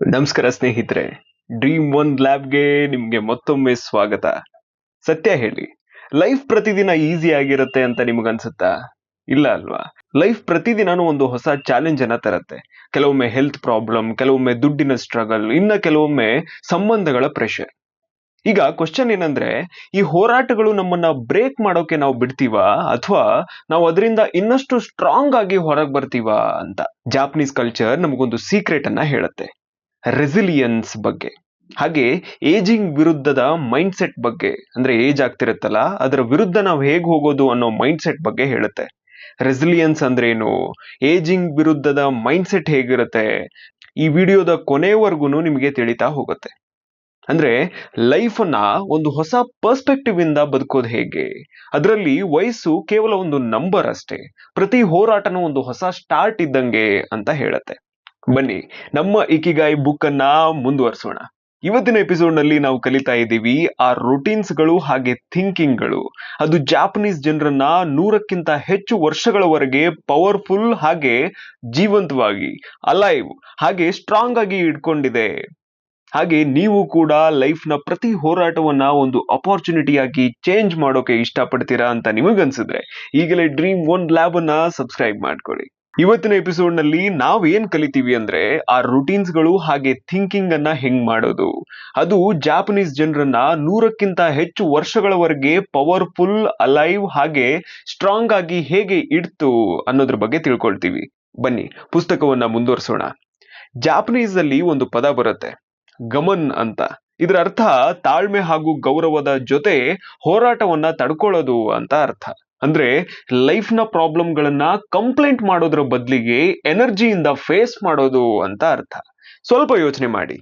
ನಮಸ್ಕಾರ ಸ್ನೇಹಿತರೆ dream one ಲ್ಯಾಬ್ಗೆ ನಿಮ್ಗೆ ಮತ್ತೊಮ್ಮೆ ಸ್ವಾಗತ. ಸತ್ಯ ಹೇಳಿ ಲೈಫ್ ಪ್ರತಿದಿನ ಈಸಿ ಆಗಿರುತ್ತೆ ಅಂತ ನಿಮ್ಗನ್ಸುತ್ತಾ? ಇಲ್ಲ ಅಲ್ವಾ? ಲೈಫ್ ಪ್ರತಿದಿನನೂ ಒಂದು ಹೊಸ ಚಾಲೆಂಜ್ ಅನ್ನ ತರತ್ತೆ. ಕೆಲವೊಮ್ಮೆ ಹೆಲ್ತ್ ಪ್ರಾಬ್ಲಮ್ ಕೆಲವೊಮ್ಮೆ ದುಡ್ಡಿನ ಸ್ಟ್ರಗಲ್ ಇನ್ನ ಕೆಲವೊಮ್ಮೆ ಸಂಬಂಧಗಳ ಪ್ರೆಷರ್ ಈಗ ಕ್ವಶನ್ ಏನಂದ್ರೆ, ಈ ಹೋರಾಟಗಳು ನಮ್ಮನ್ನ ಬ್ರೇಕ್ ಮಾಡೋಕೆ ನಾವು ಬಿಡ್ತೀವಾ? ಅಥವಾ ನಾವು ಅದರಿಂದ ಇನ್ನಷ್ಟು ಸ್ಟ್ರಾಂಗ್ ಆಗಿ ಹೊರಗೆ ಬರ್ತೀವಾ ಅಂತ? ಜಾಪನೀಸ್ ಕಲ್ಚರ್ ನಮಗೊಂದು ಸೀಕ್ರೆಟ್ ಅನ್ನ ಹೇಳುತ್ತೆ. ರೆಸಿಲಿಯನ್ಸ್ ಬಗ್ಗೆ. ಹಾಗೆ ಏಜಿಂಗ್ ವಿರುದ್ಧದ ಮೈಂಡ್ ಸೆಟ್ ಬಗ್ಗೆ, ಅಂದ್ರೆ ಏಜ್ ಆಗ್ತಿರುತ್ತಲ್ಲ, ಅದರ ವಿರುದ್ಧ ನಾವು ಹೇಗೆ ಹೋಗೋದು ಅನ್ನೋ ಮೈಂಡ್ ಸೆಟ್ ಬಗ್ಗೆ ಹೇಳುತ್ತೆ. ರೆಸಿಲಿಯನ್ಸ್ ಅಂದ್ರೇನು? ಏಜಿಂಗ್ ವಿರುದ್ಧದ ಮೈಂಡ್ ಸೆಟ್ ಹೇಗಿರುತ್ತೆ? ಈ ವಿಡಿಯೋದ ಕೊನೆವರೆಗೂ ನಿಮಗೆ ತಿಳಿತಾ ಹೋಗುತ್ತೆ. ಅಂದ್ರೆ ಲೈಫ್ ಅನ್ನ ಒಂದು ಹೊಸ ಪರ್ಸ್ಪೆಕ್ಟಿವ್ ಇಂದ ಬದುಕೋದು ಹೇಗೆ? ಅದರಲ್ಲಿ ವಯಸ್ಸು ಕೇವಲ ಒಂದು ನಂಬರ್ ಅಷ್ಟೇ. ಪ್ರತಿ ಹೋರಾಟನೂ ಒಂದು ಹೊಸ ಸ್ಟಾರ್ಟ್ ಇದ್ದಂಗೆ ಅಂತ ಹೇಳುತ್ತೆ. ಬನ್ನಿ, ನಮ್ಮ ಇಕಿಗಾಯಿ ಬುಕ್ ಅನ್ನ ಮುಂದುವರಿಸೋಣ. ಇವತ್ತಿನ ಎಪಿಸೋಡ್ನಲ್ಲಿ ನಾವು ಕಲಿತಾ ಇದ್ದೀವಿ ಆ routines ಗಳು ಹಾಗೆ ಥಿಂಕಿಂಗ್ಗಳು. ಅದು ಜಾಪನೀಸ್ ಜನರನ್ನ ನೂರಕ್ಕಿಂತ ಹೆಚ್ಚು ವರ್ಷಗಳವರೆಗೆ ಪವರ್ಫುಲ್ ಹಾಗೆ ಜೀವಂತವಾಗಿ ಅಲೈವ್ ಹಾಗೆ ಸ್ಟ್ರಾಂಗ್ ಆಗಿ ಇಟ್ಕೊಂಡಿದೆ. ಹಾಗೆ ನೀವು ಕೂಡ ಲೈಫ್ನ ಪ್ರತಿ ಹೋರಾಟವನ್ನ ಒಂದು ಅಪಾರ್ಚುನಿಟಿಯಾಗಿ ಚೇಂಜ್ ಮಾಡೋಕೆ ಇಷ್ಟಪಡ್ತೀರಾ ಅಂತ ನಿಮಗನ್ಸಿದ್ರೆ, ಈಗಲೇ ಡ್ರೀಮ್ ಒನ್ ಲ್ಯಾಬ್ ಅನ್ನ ಸಬ್ಸ್ಕ್ರೈಬ್ ಮಾಡ್ಕೊಳ್ಳಿ. ಇವತ್ತಿನ ಎಪಿಸೋಡ್ನಲ್ಲಿ ನಾವ್ ಏನ್ ಕಲಿತೀವಿ ಅಂದ್ರೆ ಆ ರುಟೀನ್ಸ್ಗಳು ಗಳು ಹಾಗೆ ಥಿಂಕಿಂಗ್ ಅನ್ನ ಹೆಂಗ್ ಮಾಡೋದು. ಅದು ಜಾಪನೀಸ್ ಜನರನ್ನ ನೂರಕ್ಕಿಂತ ಹೆಚ್ಚು ವರ್ಷಗಳವರೆಗೆ ಪವರ್ಫುಲ್ ಅಲೈವ್ ಹಾಗೆ ಸ್ಟ್ರಾಂಗ್ ಆಗಿ ಹೇಗೆ ಇಡ್ತು ಅನ್ನೋದ್ರ ಬಗ್ಗೆ ತಿಳ್ಕೊಳ್ತೀವಿ. ಬನ್ನಿ, ಪುಸ್ತಕವನ್ನ ಮುಂದುವರಿಸೋಣ. ಜಾಪನೀಸ್ ಅಲ್ಲಿ ಒಂದು ಪದ ಬರುತ್ತೆ, ಗಮನ್ ಅಂತ. ಇದರ ಅರ್ಥ ತಾಳ್ಮೆ ಹಾಗೂ ಗೌರವದ ಜೊತೆ ಹೋರಾಟವನ್ನ ತಡ್ಕೊಳ್ಳೋದು ಅಂತ ಅರ್ಥ. ಅಂದ್ರೆ ಲೈಫ್ನ ಪ್ರಾಬ್ಲಮ್ ಗಳನ್ನ ಕಂಪ್ಲೇಂಟ್ ಮಾಡೋದ್ರ ಬದಲಿಗೆ ಎನರ್ಜಿಯಿಂದ ಫೇಸ್ ಮಾಡೋದು ಅಂತ ಅರ್ಥ. ಸ್ವಲ್ಪ ಯೋಚನೆ ಮಾಡಿ.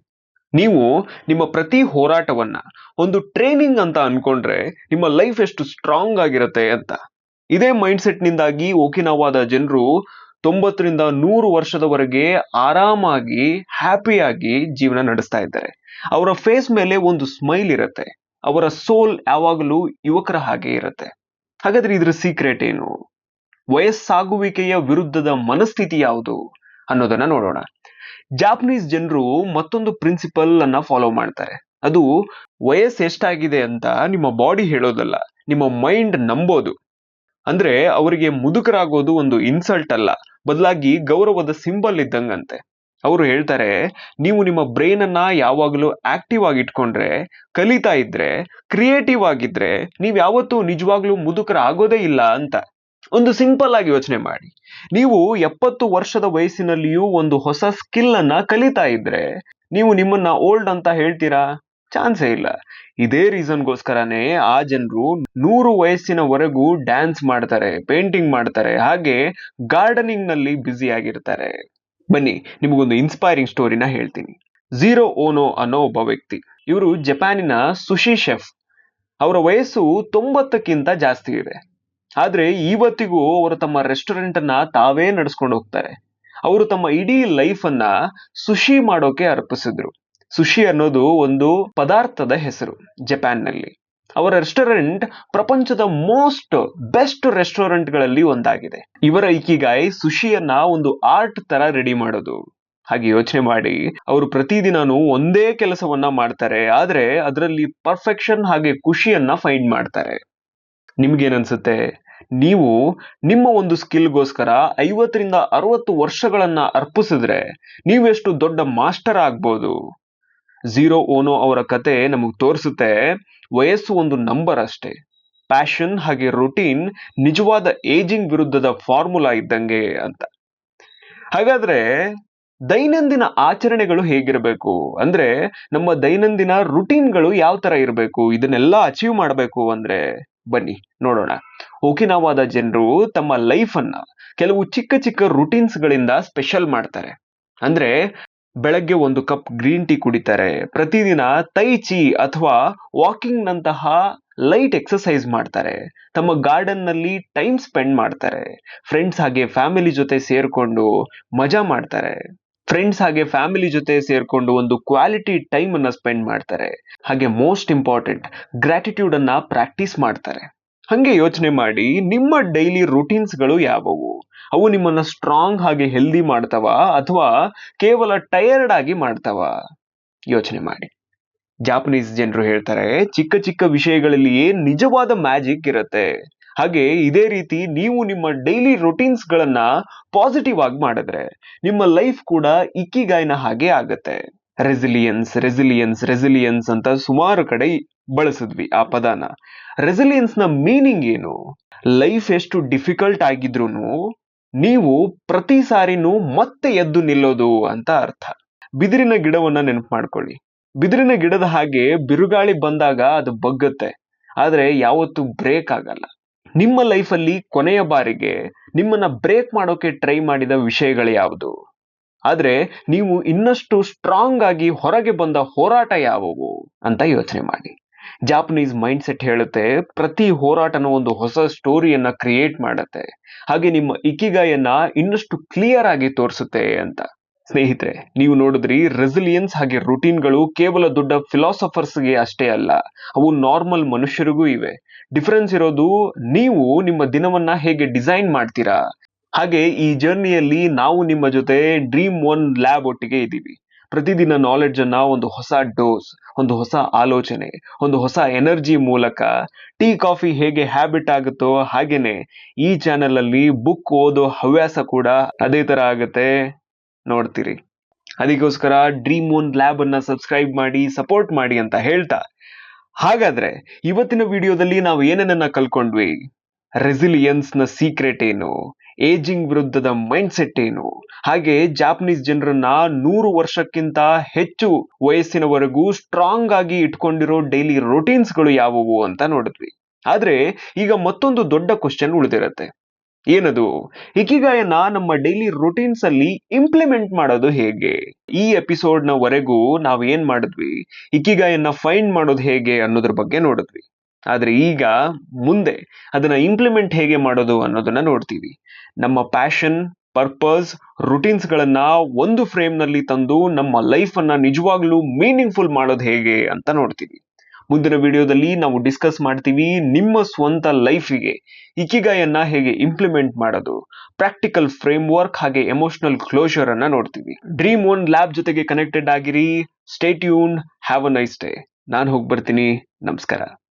ನೀವು ನಿಮ್ಮ ಪ್ರತಿ ಹೋರಾಟವನ್ನ ಒಂದು ಟ್ರೈನಿಂಗ್ ಅಂತ ಅನ್ಕೊಂಡ್ರೆ ನಿಮ್ಮ ಲೈಫ್ ಎಷ್ಟು ಸ್ಟ್ರಾಂಗ್ ಆಗಿರುತ್ತೆ ಅಂತ. ಇದೇ ಮೈಂಡ್ ಸೆಟ್ ನಿಂದಾಗಿ ಓಕಿನವಾದ ಜನರು ತೊಂಬತ್ತರಿಂದ ನೂರು ವರ್ಷದವರೆಗೆ ಆರಾಮಾಗಿ ಹ್ಯಾಪಿಯಾಗಿ ಜೀವನ ನಡೆಸ್ತಾ ಇದ್ದಾರೆ. ಅವರ ಫೇಸ್ ಮೇಲೆ ಒಂದು ಸ್ಮೈಲ್ ಇರುತ್ತೆ. ಅವರ ಸೋಲ್ ಯಾವಾಗಲೂ ಯುವಕರ ಹಾಗೆ ಇರುತ್ತೆ. ಹಾಗಾದ್ರೆ ಇದ್ರ ಸೀಕ್ರೆಟ್ ಏನು? ವಯಸ್ಸಾಗುವಿಕೆಯ ವಿರುದ್ಧದ ಮನಸ್ಥಿತಿ ಯಾವುದು ಅನ್ನೋದನ್ನ ನೋಡೋಣ. ಜಾಪನೀಸ್ ಜನರು ಮತ್ತೊಂದು ಪ್ರಿನ್ಸಿಪಲ್ ಅನ್ನ ಫಾಲೋ ಮಾಡ್ತಾರೆ. ಅದು ವಯಸ್ಸು ಎಷ್ಟಾಗಿದೆ ಅಂತ ನಿಮ್ಮ ಬಾಡಿ ಹೇಳೋದಲ್ಲ, ನಿಮ್ಮ ಮೈಂಡ್ ನಂಬೋದು. ಅಂದ್ರೆ ಅವರಿಗೆ ಮುದುಕರಾಗೋದು ಒಂದು ಇನ್ಸಲ್ಟ್ ಅಲ್ಲ, ಬದಲಾಗಿ ಗೌರವದ ಸಿಂಬಲ್ ಇದ್ದಂಗಂತೆ. ಅವರು ಹೇಳ್ತಾರೆ, ನೀವು ನಿಮ್ಮ ಬ್ರೈನ್ ಅನ್ನ ಯಾವಾಗಲೂ ಆಕ್ಟಿವ್ ಆಗಿ ಇಟ್ಕೊಂಡ್ರೆ, ಕಲಿತಾ ಇದ್ರೆ ಕ್ರಿಯೇಟಿವ್ ಆಗಿದ್ರೆ ನೀವ್ ಯಾವತ್ತೂ ನಿಜವಾಗ್ಲೂ ಮುದುಕರ ಆಗೋದೇ ಇಲ್ಲ ಅಂತ. ಒಂದು ಸಿಂಪಲ್ ಆಗಿ ಯೋಚನೆ ಮಾಡಿ. ನೀವು ಎಪ್ಪತ್ತು ವರ್ಷದ ವಯಸ್ಸಿನಲ್ಲಿಯೂ ಒಂದು ಹೊಸ ಸ್ಕಿಲ್ ಅನ್ನ ಕಲಿತಾ ಇದ್ರೆ, ನೀವು ನಿಮ್ಮನ್ನ ಓಲ್ಡ್ ಅಂತ ಹೇಳ್ತೀರಾ? ಚಾನ್ಸೇ ಇಲ್ಲ. ಇದೇ ರೀಸನ್ಗೋಸ್ಕರನೇ ಆ ಜನರು ನೂರು ವಯಸ್ಸಿನವರೆಗೂ ಡ್ಯಾನ್ಸ್ ಮಾಡ್ತಾರೆ ಪೇಂಟಿಂಗ್ ಮಾಡ್ತಾರೆ, ಹಾಗೆ ಗಾರ್ಡನಿಂಗ್ನಲ್ಲಿ ಬ್ಯುಸಿ ಆಗಿರ್ತಾರೆ. ಬನ್ನಿ, ನಿಮಗೊಂದು ಇನ್ಸ್ಪೈರಿಂಗ್ ಸ್ಟೋರಿನ ಹೇಳ್ತೀನಿ. ಝೀರೋ ಓನೋ ಅನ್ನೋ ಒಬ್ಬ ವ್ಯಕ್ತಿ. ಇವರು ಜಪಾನಿನ ಸುಶಿ ಶೆಫ್ ಅವರ ವಯಸ್ಸು ತೊಂಬತ್ತಕ್ಕಿಂತ ಜಾಸ್ತಿ ಇದೆ. ಆದ್ರೆ ಇವತ್ತಿಗೂ ಅವರು ತಮ್ಮ ರೆಸ್ಟೋರೆಂಟ್ ಅನ್ನ ತಾವೇ ನಡೆಸ್ಕೊಂಡು ಹೋಗ್ತಾರೆ. ಅವರು ತಮ್ಮ ಇಡೀ ಲೈಫ್ ಅನ್ನ ಸುಶಿ ಮಾಡೋಕೆ ಅರ್ಪಿಸಿದ್ರು. ಸುಶಿ ಅನ್ನೋದು ಒಂದು ಪದಾರ್ಥದ ಹೆಸರು ಜಪಾನ್ನಲ್ಲಿ. ಅವರ ರೆಸ್ಟೋರೆಂಟ್ ಪ್ರಪಂಚದ ಮೋಸ್ಟ್ ಬೆಸ್ಟ್ ರೆಸ್ಟೋರೆಂಟ್ಗಳಲ್ಲಿ ಒಂದಾಗಿದೆ. ಇವರ ಐಕಿಗಾಯಿ ಸುಶಿಯನ್ನ ಒಂದು ಆರ್ಟ್ ತರ ರೆಡಿ ಮಾಡೋದು. ಹಾಗೆ ಯೋಚನೆ ಮಾಡಿ, ಅವರು ಪ್ರತಿದಿನಾನು ಒಂದೇ ಕೆಲಸವನ್ನ ಮಾಡ್ತಾರೆ, ಆದ್ರೆ ಅದರಲ್ಲಿ ಪರ್ಫೆಕ್ಷನ್ ಹಾಗೆ ಖುಷಿಯನ್ನ ಫೈಂಡ್ ಮಾಡ್ತಾರೆ. ನಿಮ್ಗೇನನ್ಸುತ್ತೆ? ನೀವು ನಿಮ್ಮ ಒಂದು ಸ್ಕಿಲ್ಗೋಸ್ಕರ ಐವತ್ತರಿಂದ ಅರವತ್ತು ವರ್ಷಗಳನ್ನ ಅರ್ಪಿಸಿದ್ರೆ ನೀವೆಷ್ಟು ದೊಡ್ಡ ಮಾಸ್ಟರ್ ಆಗ್ಬೋದು. ಝೀರೋ ಓನೋ ಅವರ ಕತೆ ನಮಗೆ ತೋರಿಸುತ್ತೆ. ವಯಸ್ಸು ಒಂದು ನಂಬರ್ ಅಷ್ಟೇ. ಪ್ಯಾಷನ್ ಹಾಗೆ ರುಟೀನ್ ನಿಜವಾದ ಏಜಿಂಗ್ ವಿರುದ್ಧದ ಫಾರ್ಮುಲಾ ಇದ್ದಂಗೆ ಅಂತ. ಹಾಗಾದ್ರೆ ದೈನಂದಿನ ಆಚರಣೆಗಳು ಹೇಗಿರಬೇಕು? ಅಂದ್ರೆ ನಮ್ಮ ದೈನಂದಿನ ರುಟೀನ್ಗಳು ಯಾವ ತರ ಇರಬೇಕು? ಇದನ್ನೆಲ್ಲ ಅಚೀವ್ ಮಾಡಬೇಕು ಅಂದ್ರೆ ಬನ್ನಿ, ನೋಡೋಣ. ಓಕಿನಾವಾದ ಜನರು ತಮ್ಮ ಲೈಫ್ ಅನ್ನ ಕೆಲವು ಚಿಕ್ಕ ಚಿಕ್ಕ ರುಟೀನ್ಸ್ ಗಳಿಂದ ಸ್ಪೆಷಲ್ ಮಾಡ್ತಾರೆ. ಅಂದ್ರೆ ಬೆಳಗ್ಗೆ ಒಂದು ಕಪ್ ಗ್ರೀನ್ ಟೀ ಕುಡಿತಾರೆ. ಪ್ರತಿದಿನ ತೈ ಚಿ ಅಥವಾ ವಾಕಿಂಗ್ ನಂತಹ ಲೈಟ್ ಎಕ್ಸಸೈಸ್ ಮಾಡ್ತಾರೆ. ತಮ್ಮ ಗಾರ್ಡನ್ನಲ್ಲಿ ಟೈಮ್ ಸ್ಪೆಂಡ್ ಮಾಡ್ತಾರೆ. ಫ್ರೆಂಡ್ಸ್ ಹಾಗೆ ಫ್ಯಾಮಿಲಿ ಜೊತೆ ಸೇರ್ಕೊಂಡು ಮಜಾ ಮಾಡ್ತಾರೆ. ಫ್ರೆಂಡ್ಸ್ ಹಾಗೆ ಫ್ಯಾಮಿಲಿ ಜೊತೆ ಸೇರ್ಕೊಂಡು ಒಂದು ಕ್ವಾಲಿಟಿ ಟೈಮ್ ಅನ್ನ ಸ್ಪೆಂಡ್ ಮಾಡ್ತಾರೆ. ಹಾಗೆ ಮೋಸ್ಟ್ ಇಂಪಾರ್ಟೆಂಟ್ ಗ್ರಾಟಿಟ್ಯೂಡ್ ಅನ್ನ ಪ್ರಾಕ್ಟೀಸ್ ಮಾಡ್ತಾರೆ. ಹಂಗೆ ಯೋಚನೆ ಮಾಡಿ ನಿಮ್ಮ ಡೈಲಿ ಗಳು ಯಾವುವು? ಅವು ನಿಮ್ಮನ್ನ ಸ್ಟ್ರಾಂಗ್ ಹಾಗೆ ಹೆಲ್ದಿ ಮಾಡ್ತಾವ ಅಥವಾ ಕೇವಲ ಟಯರ್ಡ್ ಆಗಿ ಮಾಡ್ತಾವ? ಯೋಚನೆ ಮಾಡಿ. ಜಾಪನೀಸ್ ಜನರು ಹೇಳ್ತಾರೆ, ಚಿಕ್ಕ ಚಿಕ್ಕ ವಿಷಯಗಳಲ್ಲಿಯೇ ನಿಜವಾದ ಮ್ಯಾಜಿಕ್ ಇರುತ್ತೆ? ಹಾಗೆ ಇದೇ ರೀತಿ ನೀವು ನಿಮ್ಮ ಡೈಲಿ ರೊಟೀನ್ಸ್ ಗಳನ್ನ ಪಾಸಿಟಿವ್ ಆಗಿ ಮಾಡಿದ್ರೆ ನಿಮ್ಮ ಲೈಫ್ ಕೂಡ ಇಕ್ಕಿಗಾಯಿನ ಹಾಗೆ ಆಗುತ್ತೆ. ರೆಸಿಲಿಯನ್ಸ್ ರೆಸಿಲಿಯನ್ಸ್ ರೆಸಿಲಿಯನ್ಸ್ ಅಂತ ಸುಮಾರು ಕಡೆ ಬಳಸಿದ್ವಿ ಆ ಪದಾನ. ರೆಸಿಲಿಯನ್ಸ್ನ ಮೀನಿಂಗ್ ಏನು? ಲೈಫ್ ಎಷ್ಟು ಡಿಫಿಕಲ್ಟ್ ಆಗಿದ್ರು ನೀವು ಪ್ರತಿ ಸಾರಿನೂ ಮತ್ತೆ ಎದ್ದು ನಿಲ್ಲೋದು ಅಂತ ಅರ್ಥ. ಬಿದಿರಿನ ಗಿಡವನ್ನ ನೆನಪು ಮಾಡ್ಕೊಳ್ಳಿ. ಬಿದಿರಿನ ಗಿಡದ ಹಾಗೆ ಬಿರುಗಾಳಿ ಬಂದಾಗ ಅದು ಬಗ್ಗತ್ತೆ. ಆದ್ರೆ ಯಾವತ್ತು ಬ್ರೇಕ್ ಆಗಲ್ಲ. ನಿಮ್ಮ ಲೈಫಲ್ಲಿ ಕೊನೆಯ ಬಾರಿಗೆ ನಿಮ್ಮನ್ನ ಬ್ರೇಕ್ ಮಾಡೋಕೆ ಟ್ರೈ ಮಾಡಿದ ವಿಷಯಗಳು ಯಾವುದು? ಆದ್ರೆ ನೀವು ಇನ್ನಷ್ಟು ಸ್ಟ್ರಾಂಗ್ ಆಗಿ ಹೊರಗೆ ಬಂದ ಹೋರಾಟ ಯಾವುವು ಅಂತ ಯೋಚನೆ ಮಾಡಿ. ಜಾಪನೀಸ್ ಮೈಂಡ್ ಸೆಟ್ ಹೇಳುತ್ತೆ, ಪ್ರತಿ ಹೋರಾಟನ ಒಂದು ಹೊಸ ಸ್ಟೋರಿಯನ್ನ ಕ್ರಿಯೇಟ್ ಮಾಡುತ್ತೆ. ಹಾಗೆ ನಿಮ್ಮ ಇಕ್ಕಿಗಾಯನ್ನ ಇನ್ನಷ್ಟು ಕ್ಲಿಯರ್ ಆಗಿ ತೋರಿಸುತ್ತೆ ಅಂತ. ಸ್ನೇಹಿತರೆ, ನೀವು ನೋಡಿದ್ರಿ ರೆಸಿಲಿಯನ್ಸ್ ಹಾಗೆ ರುಟೀನ್ಗಳು ಕೇವಲ ದೊಡ್ಡ ಫಿಲಾಸಫರ್ಸ್ಗೆ ಅಷ್ಟೇ ಅಲ್ಲ, ಅವು ನಾರ್ಮಲ್ ಮನುಷ್ಯರಿಗೂ ಇವೆ. ಡಿಫರೆನ್ಸ್ ಇರೋದು, ನೀವು ನಿಮ್ಮ ದಿನವನ್ನ ಹೇಗೆ ಡಿಸೈನ್ ಮಾಡ್ತೀರಾ? ಹಾಗೆ ಈ ಜರ್ನಿಯಲ್ಲಿ ನಾವು ನಿಮ್ಮ ಜೊತೆ ಡ್ರೀಮ್ ಒನ್ ಲ್ಯಾಬ್ ಒಟ್ಟಿಗೆ ಇದ್ದೀವಿ. ಪ್ರತಿದಿನ ನಾಲೆಡ್ಜ್ ಅನ್ನ ಒಂದು ಹೊಸ ಡೋಸ್ ಒಂದು ಹೊಸ ಆಲೋಚನೆ, ಒಂದು ಹೊಸ ಎನರ್ಜಿ ಮೂಲಕ ಟೀ ಕಾಫಿ ಹೇಗೆ ಹ್ಯಾಬಿಟ್ ಆಗುತ್ತೋ ಹಾಗೇನೆ ಈ ಚಾನೆಲ್ ಅಲ್ಲಿ ಬುಕ್ ಓದೋ ಹವ್ಯಾಸ ಕೂಡ ಅದೇ ತರ ಆಗುತ್ತೆ. ನೋಡ್ತೀರಿ. ಅದಕ್ಕೋಸ್ಕರ ಡ್ರೀಮ್ ಓನ್ ಲ್ಯಾಬ್ ಅನ್ನ ಸಬ್ಸ್ಕ್ರೈಬ್ ಮಾಡಿ ಸಪೋರ್ಟ್ ಮಾಡಿ ಅಂತ ಹೇಳ್ತಾ. ಹಾಗಾದ್ರೆ ಇವತ್ತಿನ ವಿಡಿಯೋದಲ್ಲಿ ನಾವು ಏನೇನನ್ನ ಕಲ್ಕೊಂಡ್ವಿ ರೆಸಿಲಿಯನ್ಸ್ನ ಸೀಕ್ರೆಟ್ ಏನು? ಏಜಿಂಗ್ ವಿರುದ್ಧದ ಮೈಂಡ್ ಸೆಟ್ ಏನು? ಹಾಗೆ ಜಾಪನೀಸ್ ಜನರನ್ನ ನೂರು ವರ್ಷಕ್ಕಿಂತ ಹೆಚ್ಚು ವಯಸ್ಸಿನವರೆಗೂ ಸ್ಟ್ರಾಂಗ್ ಆಗಿ ಇಟ್ಕೊಂಡಿರೋ ಡೈಲಿ ಗಳು ಯಾವುವು ಅಂತ ನೋಡಿದ್ವಿ. ಆದ್ರೆ ಈಗ ಮತ್ತೊಂದು ದೊಡ್ಡ ಕ್ವಶನ್ ಉಳಿದಿರತ್ತೆ. ಏನದು? ಇಕಿಗಾಯನ ನಮ್ಮ ಡೈಲಿ ರೊಟೀನ್ಸ್ ಅಲ್ಲಿ ಇಂಪ್ಲಿಮೆಂಟ್ ಮಾಡೋದು ಹೇಗೆ? ಈ ಎಪಿಸೋಡ್ ವರೆಗೂ ನಾವ್ ಏನ್ ಮಾಡಿದ್ವಿ? ಇಕಿಗಾಯನ್ನ ಫೈಂಡ್ ಮಾಡೋದು ಹೇಗೆ ಅನ್ನೋದ್ರ ಬಗ್ಗೆ ನೋಡಿದ್ವಿ. ಆದ್ರೆ ಈಗ ಮುಂದೆ ಅದನ್ನು ಇಂಪ್ಲಿಮೆಂಟ್ ಹೇಗೆ ಮಾಡೋದು ಅನ್ನೋದನ್ನ ನೋಡ್ತೀವಿ. ನಮ್ಮ ಪ್ಯಾಷನ್ ಪರ್ಪಸ್ ರುಟೀನ್ಸ್ಗಳನ್ನು ಒಂದು ಫ್ರೇಮ್ನಲ್ಲಿ ತಂದು ನಮ್ಮ ಲೈಫನ್ನು ನಿಜವಾಗ್ಲೂ ಮೀನಿಂಗ್ಫುಲ್ ಮಾಡೋದು ಹೇಗೆ ಅಂತ ನೋಡ್ತೀವಿ. ಮುಂದಿನ ವಿಡಿಯೋದಲ್ಲಿ ನಾವು ಡಿಸ್ಕಸ್ ಮಾಡ್ತೀವಿ ನಿಮ್ಮ ಸ್ವಂತ ಲೈಫಿಗೆ ಇಕಿಗಾಯನ್ನ ಹೇಗೆ ಇಂಪ್ಲಿಮೆಂಟ್ ಮಾಡೋದು. ಪ್ರಾಕ್ಟಿಕಲ್ ಫ್ರೇಮ್ ವರ್ಕ್ ಹಾಗೆ ಎಮೋಷನಲ್ ಕ್ಲೋಷರ್ ಅನ್ನ ನೋಡ್ತೀವಿ. ಡ್ರೀಮ್ ಒನ್ ಲ್ಯಾಬ್ ಜೊತೆಗೆ ಕನೆಕ್ಟೆಡ್ ಆಗಿರಿ. Stay tuned have a nice day ನಾನು ಹೋಗಿ ಬರ್ತೀನಿ ನಮಸ್ಕಾರ.